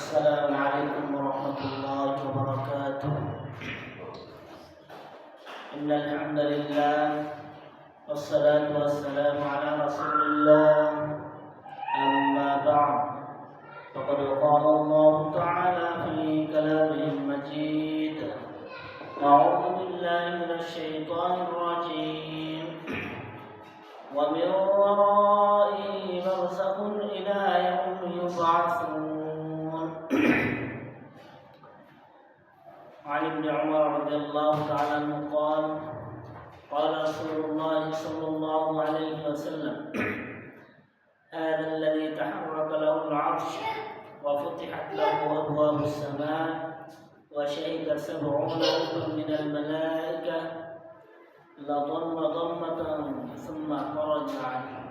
السلام عليكم ورحمة الله وبركاته. إن الحمد لله والصلاة والسلام على رسول الله. أما بعد فقد قال الله تعالى في كلامه المجيد أعوذ بالله من الشيطان الرجيم. ومن ورائه برزخ إلى يوم يبعثون. رضي الله تعالى عنه قال قال رسول الله صلى الله عليه وسلم هذا الذي تحرك له العرش وفتحت له أبواب السماء وشهد سبعون ألفا من الملائكة لضم ضمة ثم خرج عنه.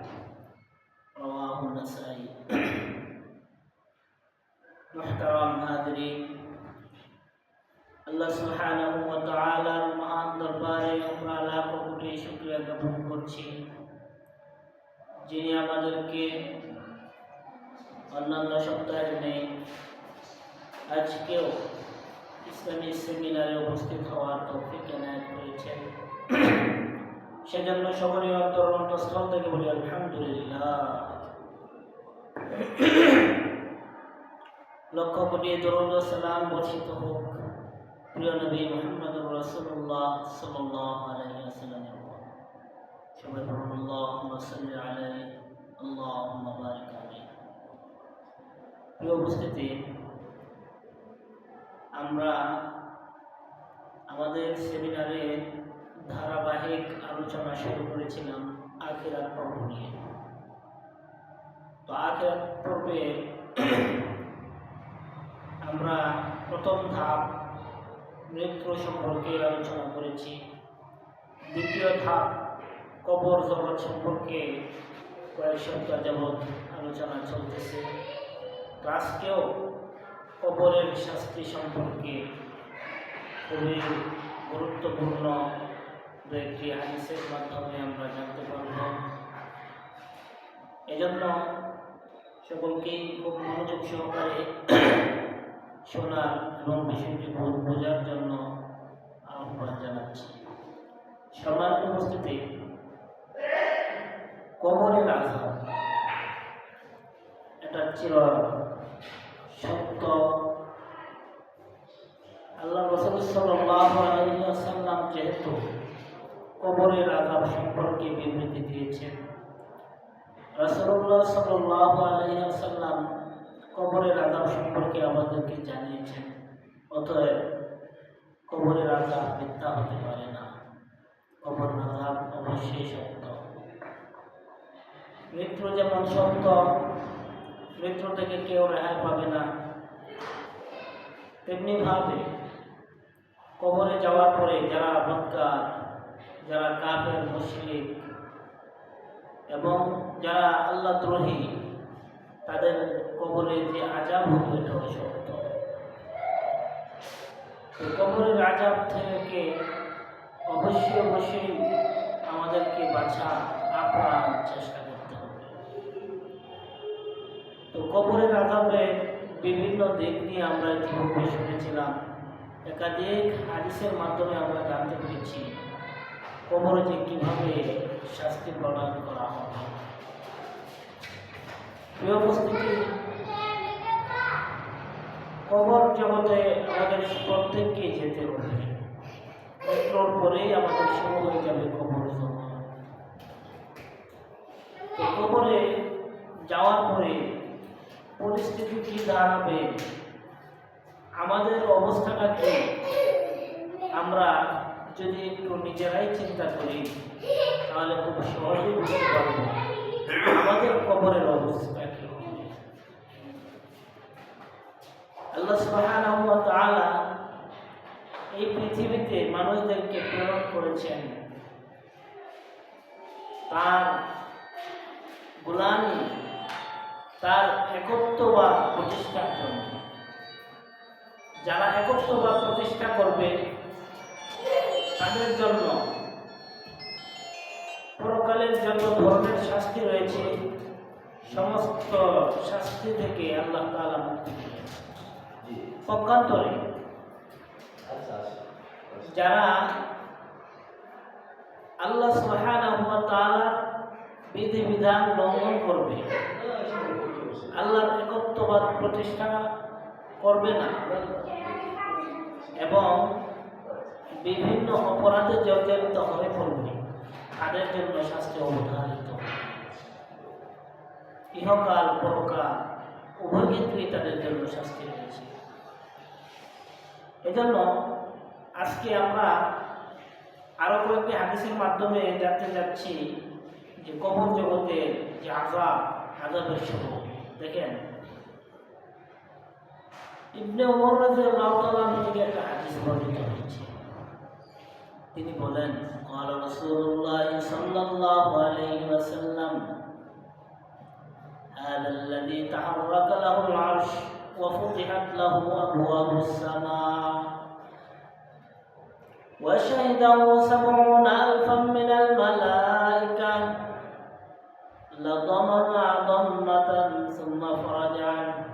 رواه النسائي. محترم حاضرين আল্লাহ সুবহানাহু ওয়া তাআলার মহান দরবারে আমরা লাখো কোটি শুকরিয়া জ্ঞাপন করছি। যিনি আমাদেরকে অন্যান্য সপ্তাহের নেই, আজকেও ইসলামী সেমিনারে উপস্থিত হওয়ার তৌফিক এনায়েত করেছেন। সেজন্য সকলেই অন্তর অন্তঃস্থল থেকে বলি আলহামদুলিল্লাহ। লক্ষ কোটি ও সালাম বর্ষিত হোক। প্রিয় নবী মোহাম্মদ রাসূলুল্লাহ সাল্লাল্লাহু আলাইহি ওয়াসাল্লামের সবাই বলুন, আল্লাহুম্মা সাল্লি আলাইহি আল্লাহুম্মা বারিক প্রিয় উপস্থিতি, আমরা আমাদের সেমিনারে ধারাবাহিক আলোচনা শুরু করেছিলাম আখিরাত পর্ব নিয়ে। তো আখিরাত পর্বে আমরা প্রথম ধাপ মৃত্যু সম্পর্কে আলোচনা করেছি। দ্বিতীয় ধাপ, কবর জগৎ সম্পর্কে কয়েক সপ্তাহ যাবৎ আলোচনা চলতেছে। তো আজকেও কবরের শাস্তি সম্পর্কে খুবই গুরুত্বপূর্ণ দু একটি হাদিসের মাধ্যমে আমরা জানতে পারব। এজন্য সকলকেই খুব মনোযোগ সহকারে শোনার এবং বিষয়টি বোঝার জন্য আহ্বান জানাচ্ছি। সম্মানিত উপস্থিতি কবরের আঘাত, এটা চির সত্য। আল্লাহ রসুল ওয়াসাল্লাম যেহেতু কবরের আযাব সম্পর্কে বিবৃতি দিয়েছেন, রাসূলুল্লাহ সাল্লাল্লাহু আলাইহি ওয়াসাল্লাম কবরের আযাব সম্পর্কে আমাদেরকে জানিয়েছেন। অতএব কবরের আযাব মিথ্যা হতে পারে না। কবর আযাব অবশ্যই সত্য। মৃত্যু যেমন সত্য, মৃত্যু থেকে কেউ রেহাই পাবে না। তেমনি ভাবে কবরে যাওয়ার পরে যারা বৎকার যারা কাফের, মুশরিক এবং যারা আল্লাহ দ্রোহী তাদের কবরে যে আজাব হবে এটাও সত্য তো কবরের আজাব থেকে অবশ্যই অবশ্যই আমাদেরকে বাঁচা আপ্রাণ চেষ্টা করতে হবে। তো কবরের আজাবে বিভিন্ন দিক নিয়ে আমরা ইতিপূর্বে শুনেছিলাম। একাধিক হাদিসের মাধ্যমে আমরা জানতে পেরেছি কবরে যে কীভাবে শাস্তি প্রদান করা হবে। প্রিয় উপস্থিতি, কবর জগতে আমাদের প্রত্যেককে যেতে হবে। মৃত্যুর পরেই আমাদের শুরু যাবে কবর তো কবরে যাওয়ার পরে পরিস্থিতি কি দাঁড়াবে? আমাদের অবস্থাটা কি? আমরা যদি একটু নিজেরাই চিন্তা করি, তাহলে খুব সহজেই বুঝতে পারব। আমাদের কবরের অবস্থা এই পৃথিবীতে মানুষদেরকে প্রেরণ করেছেন। তার গোলামি, তার একত্ববাদ প্রতিষ্ঠার জন্য। যারা একত্ববাদ প্রতিষ্ঠা করবে, তাদের জন্য পরকালের যত ধরনের শাস্তি রয়েছে। সমস্ত শাস্তি থেকে আল্লাহ তাআলা মুক্তি পক্ষান্তরে। যারা আল্লাহ তাআলার বিধিবিধান লঙ্ঘন করবে, আল্লাহর একত্ববাদ প্রতিষ্ঠা করবে না, এবং বিভিন্ন অপরাধে জর্জরিত হয়ে পড়বে, তাদের জন্য শাস্তি অবধারিত। ইহকাল পরকাল উভয় ক্ষেত্রেই তাদের জন্য শাস্তি রয়েছে। এজন্য আজকে আমরা আরো কয়েকটি হাদিসের মাধ্যমে জানতে যাচ্ছি যে কবর জগতের যে আজাব আজাবের স্বরূপ দেখেন ইবনে ওমর রাদিয়াল্লাহু তাআলা থেকে একটা হাদিস বর্ণিত হয়েছে তিনি বলেন قال رسول الله صلى الله عليه وسلم هذا الذي تحرك له العرش وفتحت له أبواب السماء وشهده سبعون ألفا من الملائكة لضمن ضمة ثم فرج عنه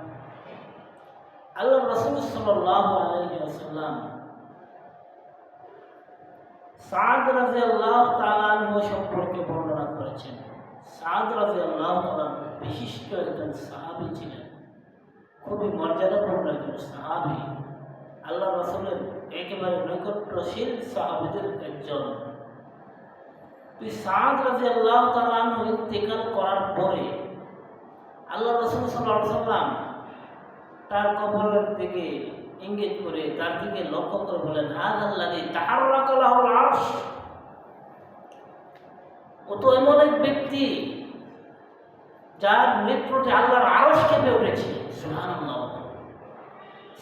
আল্লাহ রসুল সাল্লাহ আলাইহি ওয়াসাল্লাম সাদ রাজি আল্লাহ তালানহ সম্পর্কে বর্ণনা করেছেন সাদ রাজি আল্লাহ তালান বিশিষ্ট একজন সাহাবি ছিলেন খুবই মর্যাদাপূর্ণ একজন সাহাবি। আল্লাহ রসুলের একেবারে নৈকট্যশীল সাহাবিদের একজন। সাদ রাজি আল্লাহ তালানহ ইন্তেকাল করার পরে আল্লাহ রসুল সাল্লাহ সাল্লাম তার কবরের দিকে ইঙ্গিত করে তার দিকে লক্ষ্য করে বলেন আজ আল্লাহ তাহার ও তো এমন এক ব্যক্তি যার মৃত্যুতে আল্লাহর আরশ কেঁপে উঠেছে।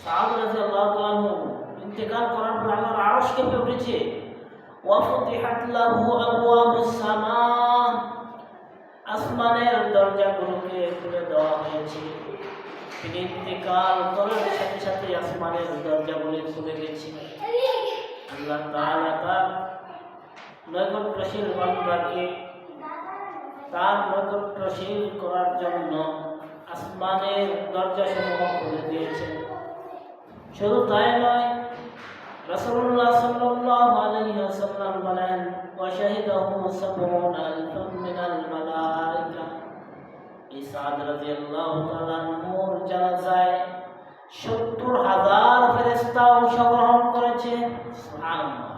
সাদ রাদিয়াল্লাহু তাআলা ইন্তেকাল করার পর আল্লাহর আরশ কেঁপে উঠেছে। আসমানের দরজাগুলোকে খুলে দেওয়া হয়েছে। তিনি ইন্তেকাল করার সাথে সাথে আসমানের দরজাগুলি খুলে গেছে আল্লাহ তাআলা তার বান্দাকে তার নৈকট্যশীল করার জন্য আসমানের দরজা সমূহ খুলে দিয়েছেন শুধু তাই নয়, রাসূলুল্লাহ সাল্লাল্লাহু আলাইহি ওয়াসাল্লাম বলেন ওয়া শাহিদাহু সাবউনা আলফাম মিনাল মালাইকা। ইসাদ রাদিয়াল্লাহু তাআলা নূর জানাজায় সত্তর হাজার ফেরেশতা অংশগ্রহণ করেছে। সুবহানাল্লাহ।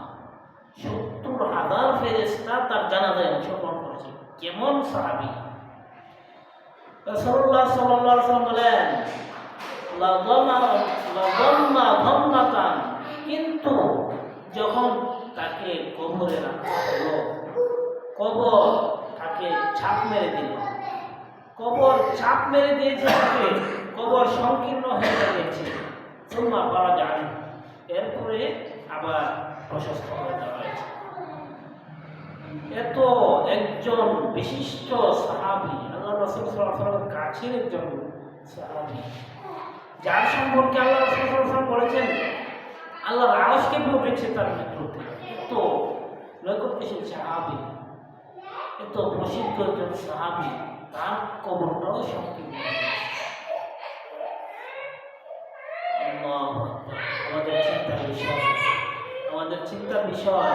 সত্তর হাজার ফেরেশতা তার জানাজায় অংশগ্রহণ কেমন সাহাবী? রাসূলুল্লাহ সাল্লাল্লাহু আলাইহি ওয়াসাল্লাম বলেন লাযমা লাযম্মা ধাম্মাতান কিন্তু যখন তাকে কবরে রাখা হলো, কবর তাকে ছাপ মেরে দিল। কবর ছাপ মেরে দিয়েছে তাকে, কবর সংকীর্ণ হয়ে গেছে সুম্মা পাওয়া যায় এরপরে আবার প্রশস্ত হয়ে যাওয়া হয়েছে। এত একজন বিশিষ্ট সাহাবি, আল্লাহ রসুল কাছের একজন সাহাবি। যার সম্পর্কে আল্লাহ রসুল বলেছেন, আল্লাহর আওয়াজ কেঁপে তার মৃত্যুতে এত নৈকট্যশীল সাহাবি, এত প্রসিদ্ধ একজন সাহাবি, তার কবরটাও সংকীর্ণ। আমাদের চিন্তার বিষয়, আমাদের চিন্তার বিষয়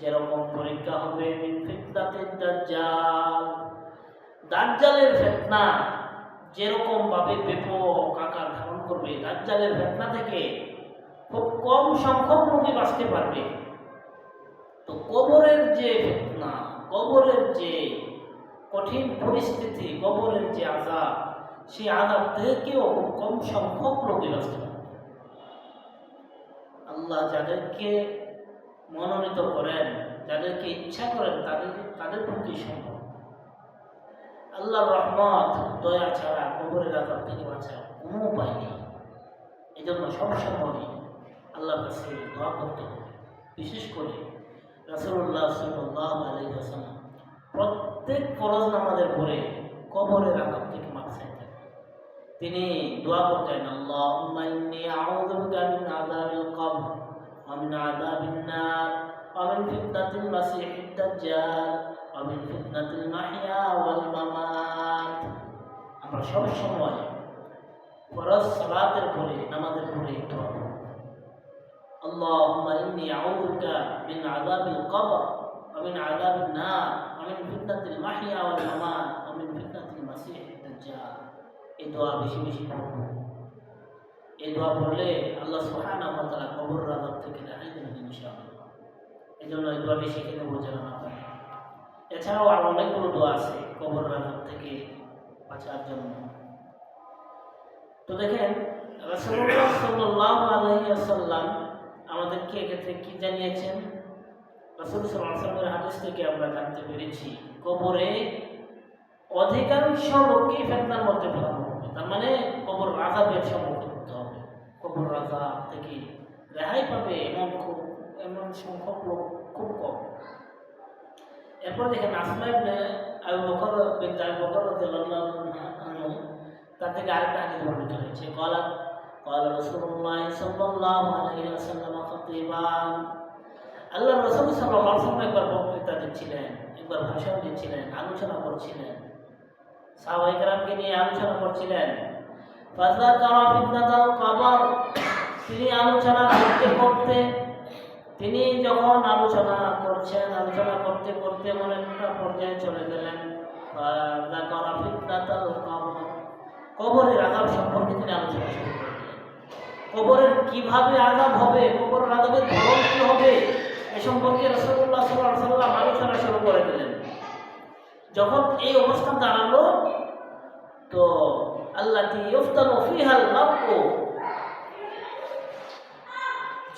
যেরকম পরীক্ষা হবে দাজ্জালের ফিতনা যেরকম ভাবে ব্যাপক আকার ধারণ করবে, দাজ্জালের ফিতনা থেকে খুব কম সংখ্যক লোকই বাঁচতে পারবে। তো কবরের যে ফেতনা, কবরের যে কঠিন পরিস্থিতি, কবরের যে আজাব সেই আজাব থেকেও খুব কম সংখ্যক লোকই বাঁচতে পারবে। আল্লাহ যাদেরকে মনোনীত করেন, যাদেরকে ইচ্ছা করেন, তাদের তাদের প্রতি সম্ভব। আল্লাহর রহমত, দয়া ছাড়া কবরের আজাব থেকে বাঁচা কোনো উপায় নেই। এই জন্য সবসময় আল্লাহর কাছে দোয়া করতে হবে। বিশেষ করে রাসুল্লাহ সাল্লাহ আলী হাসান প্রত্যেক ফরজ নামাজের পরে কবরের আঘাত থেকে মাপ তিনি দোয়া করতেন ইন্নী আউযু কবর। ওয়া মিন আযাবিন নার ওয়া মিন ফিতনাতিল মাসিহিদ দাজ্জাল ওয়া মিন ফিতনাতিল মাহইয়া ওয়াল মামাত আমরা সব সময় ফরজ সালাতের পরে নামাজের পরে এই দোয়া করব اللهم إني أعوذ بك من عذاب القبر ومن عذاب النار ومن فتنة المحيا والممات ومن فتنة المسيح الدجال এই দোয়া বেশি বেশি পড়ব এই দোয়া পড়লে আল্লাহ সুবহানাহু ওয়া তাআলা কবর আযাব থেকে রেহাই দেবেন ইনশাআল্লাহ। এই জন্য এই দোয়াটি শিখে নেব যেন না হয় এছাড়াও আরও অনেকগুলো দোয়া আছে কবর আযাব থেকে বাঁচার জন্য। তো দেখেন, রাসূলুল্লাহ সাল্লাল্লাহু আমাদেরকে এক্ষেত্রে কি জানিয়েছেন? রাসূল সাল্লাল্লাহু হাদিস থেকে আমরা জানতে পেরেছি, কবরে অধিকাংশ লোককেই ফেতনার মধ্যে ফেলানো হবে তার মানে কবর আজাবের সম্মুখীন। কবর আজাব থেকে রেহাই পাবে এমন খুব এমন সংখ্যক লোক খুব কম এরপর দেখেন আসমা ইবনে আবু বকর বিন আবু বকর রাদিয়াল্লাহু আনহু তার থেকে আরেকটা হাদিস বর্ণিত হয়েছে قال قال رسول الله صلى الله عليه وسلم خطيبا আল্লাহ রসুল সাল্লাল্লাহু আলাইহি ওয়াসাল্লাম একবার বক্তৃতা দিচ্ছিলেন একবার ভাষণ দিচ্ছিলেন আলোচনা করছিলেন সাহাবাই কেরামকে নিয়ে আলোচনা করছিলেন ফাযাকারা ফিতনাতাল তিনি যখন আলোচনা করছেন, আলোচনা করতে করতে এমন একটা পর্যায়ে চলে গেলেন। কবরের আযাব সম্পর্কে তিনি আলোচনা শুরু করলেন কবরের কীভাবে আযাব হবে, কবরের আযাবের ধরন কি হবে, এ সম্পর্কে আলাইহি ওয়াসাল্লাম আলোচনা শুরু করে দিলেন। যখন এই অবস্থা দাঁড়াল, তো আল্লাহ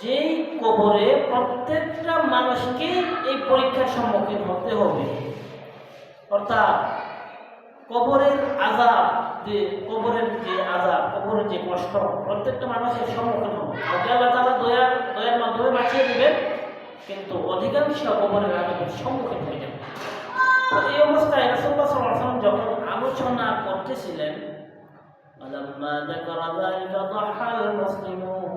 যেই কবরে প্রত্যেকটা মানুষকে এই পরীক্ষার সম্মুখীন হতে হবে অর্থাৎ কবরের আজাব যে কবরের যে আজাব কবরের যে কষ্ট প্রত্যেকটা মানুষের সম্মুখীন হবে ওকে আল্লাহ তারা দয়ার দয়ার মাধ্যমে বাঁচিয়ে দেবেন কিন্তু অধিকাংশ কবরের আজাবের সম্মুখীন হয়ে যাবে তো এই অবস্থায় রাসূলুল্লাহ সাল্লাল্লাহু আলাইহি ওয়াসাল্লাম যখন আলোচনা করতেছিলেন فلما ذكر ذلك ضحى المسلمون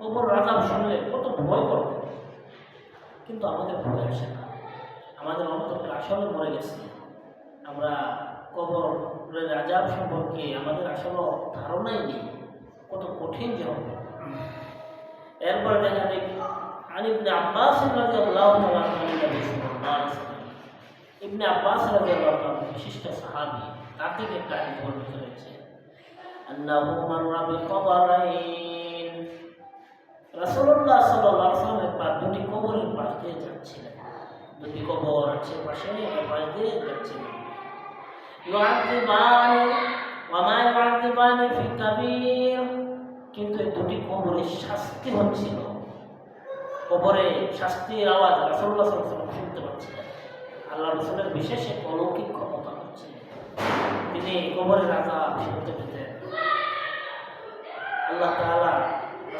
কবর আজাব শুনলে কত ভয় করবে। কিন্তু আমাদের ভয় আসে না। আমাদের অন্তরটা আসলে মরে গেছে। আমরা কবরের আজাব সম্পর্কে আমাদের আসলে ধারণাই নেই। কত কঠিন যে হবে এরপরে দেখা যায় ইবনে আব্বাস ইবনে আব্বাস বিশিষ্ট সাহাবী তা থেকে একটা হাদিস হয়েছে আল্লাহু কবরাইন সাল্লাল্লাহু আলাইহি ওয়াসাল্লাম একবার দুটি কবরের পাশ দিয়ে যাচ্ছিলেন। দুটি কবর আছে পাশে পাশ দিয়ে যাচ্ছিলেন। কিন্তু দুটি কবরে শাস্তি হচ্ছিল। কবরে শাস্তির আওয়াজ রাসূলুল্লাহ সাল্লাল্লাহু শুনতে পাচ্ছিলেন। আল্লাহ রসুলের বিশেষ এক অলৌকিক ক্ষমতা হচ্ছে। তিনি কবরের রাজা শুনতে পেতেন। আল্লাহ তাআলা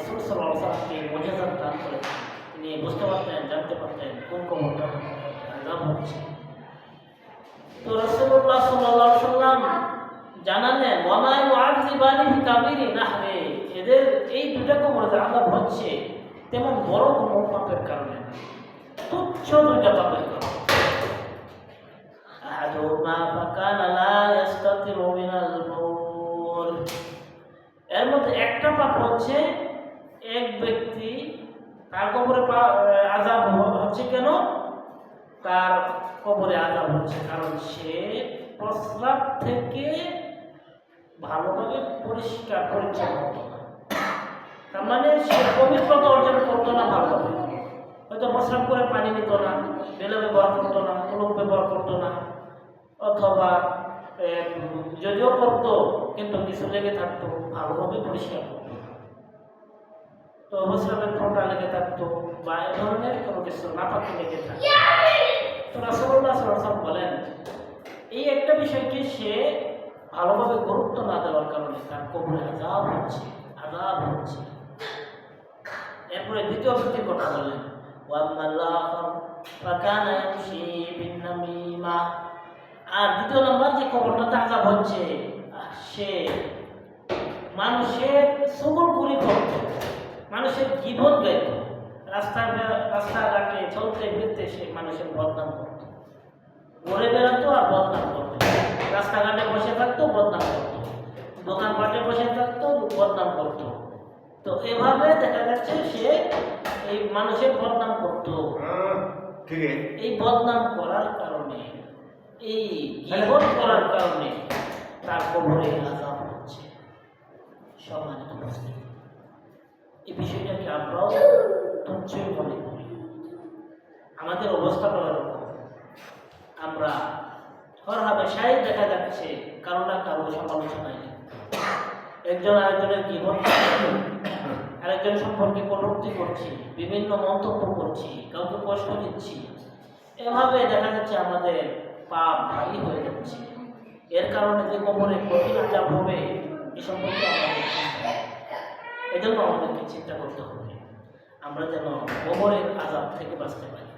রসুল সাল্লাল্লাহু আলাইহি ওয়াসাল্লামকে মুজিজাত দান করেছেন তিনি বুঝতে পারতেন জানতে পারতেন কোন কবরটা আজাব হচ্ছে তো রাসূলুল্লাহ সাল্লাল্লাহু আলাইহি সাল্লাম জানালেন ওয়ামা ইউআযিবানি ফি কাবিরি নাহরে এদের এই দুটা কবরে যে আযাব হচ্ছে তেমন বড় কোনো পাপের কারণে না তুচ্ছ দুইটা পাপের কারণে أحدهما فكان لا يستتر من البول এর মধ্যে একটা পাপ হচ্ছে এক ব্যক্তি তার কবরে আজাব হচ্ছে কেন তার কবরে আজাব হচ্ছে কারণ সে প্রস্রাব থেকে ভালোভাবে পরিষ্কার, পরিচ্ছন্ন হতো। তার মানে সে পবিত্রতা অর্জন করতো না ভালোভাবে হয়তো প্রস্রাব করে পানি নিত না, বেলে ব্যবহার করতো না কলম ব্যবহার করতো না, অথবা যদিও করতো, কিন্তু কিছু লেগে থাকতো, ভালোভাবে পরিষ্কার। তো প্রস্রাবের ফোঁটা লেগে থাকতো বা এ ধরনের কোনো কিছু না পাকি লেগে থাকতো বলেন, এই একটা বিষয়কে সে ভালোভাবে গুরুত্ব না দেওয়ার কারণে তার কবরে আজাব হচ্ছে আজাব হচ্ছে। এরপরে দ্বিতীয় ব্যক্তির কথা বিন্নামিমা। আর দ্বিতীয় নম্বর যে কবরটাতে আজাব হচ্ছে সে মানুষের সবলগুলি করত। মানুষের জীবন গাইত রাস্তা রাস্তাঘাটে চলতে ফিরতে সে মানুষের বদনাম করত। ঘরে বেড়াতো আর বদনাম করত। রাস্তাঘাটে বসে থাকতো বদনাম করত। দোকানপাটে বসে থাকতো বদনাম করত। তো এভাবে দেখা যাচ্ছে সে এই মানুষের বদনাম করত। হ্যাঁ, এই বদনাম করার কারণে এই জীবন করার কারণে তার কবরে আজাব হচ্ছে। সমাজ এই বিষয়টাকে আমরাও তুচ্ছই মনে আমাদের অবস্থাটা এরকম আমরা হর হামেশাই দেখা যাচ্ছে, কারও না কারও সমালোচনায় একজন আরেকজনের জীবন আরেকজন সম্পর্কে কটূক্তি করছি, বিভিন্ন মন্তব্য করছি, কাউকে কষ্ট দিচ্ছি। এভাবে দেখা যাচ্ছে আমাদের পাপ ভারী হয়ে যাচ্ছে। এর কারণে যে কোমরে কঠিন আজাব হবে, এ সম্পর্কে আমাদের। এজন্য আমাদেরকে চিন্তা করতে হবে। আমরা যেন কবরের আজাব থেকে বাঁচতে পারি।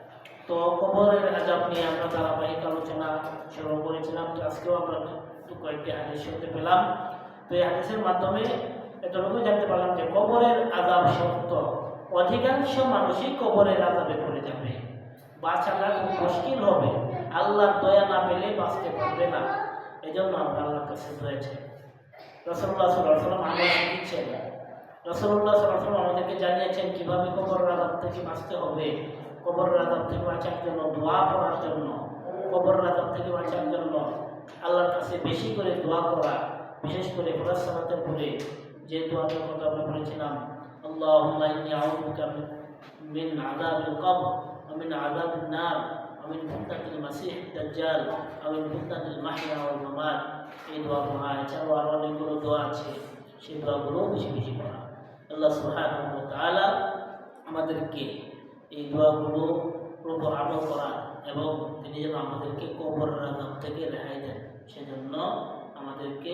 তো কবরের আজাব নিয়ে আমরা ধারাবাহিক আলোচনা শুরু করেছিলাম। তো আজকেও আমরা কয়েকটি হাদিস শুনতে পেলাম। তো এই হাদিসের মাধ্যমে এতটুকু জানতে পারলাম যে কবরের আজাব সত্য অধিকাংশ মানুষই কবরের আজাবে পড়ে যাবে। বাঁচাটা খুব মুশকিল হবে। আল্লাহর দয়া না পেলে বাঁচতে পারবে না। এই জন্য আমরা আল্লাহর কাছে দয়েছে রসল্লাহ সাল্লাম আমাদের দিচ্ছেন রসল্লাহ সাল্লাম আমাদেরকে জানিয়েছেন কীভাবে কবরের আজাব থেকে বাঁচতে হবে। কবরের আজাব থেকে বাঁচার জন্য দোয়া করার জন্য কবরের আজাব থেকে বাঁচার জন্য আল্লাহর কাছে বেশি করে দোয়া করা, বিশেষ করে ফরাজ সালাতের পরে যে দোয়াটার কথা আমরা বলেছিলাম, আল্লাহুম্মা ইন্নী আউযুবিকা মিন আযাবিল কবর, ওয়া মিন আযাবিন নার, ওয়া মিন ফিতনাতিল মাসিহ দাজ্জাল ওয়া মিন ফিতনাতিল ওয়াল মামাত। এই দোয়া পড়া এছাড়াও আরও অনেকগুলো দোয়া আছে, সেই দোয়াগুলো বেশি বেশি পড়া। আল্লাহ সুহান তালা আমাদেরকে এই দোয়াগুলো প্রভু আলো করা এবং তিনি যেন আমাদেরকে কবর আঘাত থেকে রেহাই দেন। সেজন্য আমাদেরকে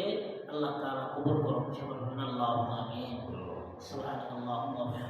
আল্লাহ তালা কবর করুন। সে বলবেন, আল্লাহ আমিন। সুহান আল্লাহ আল্লাহ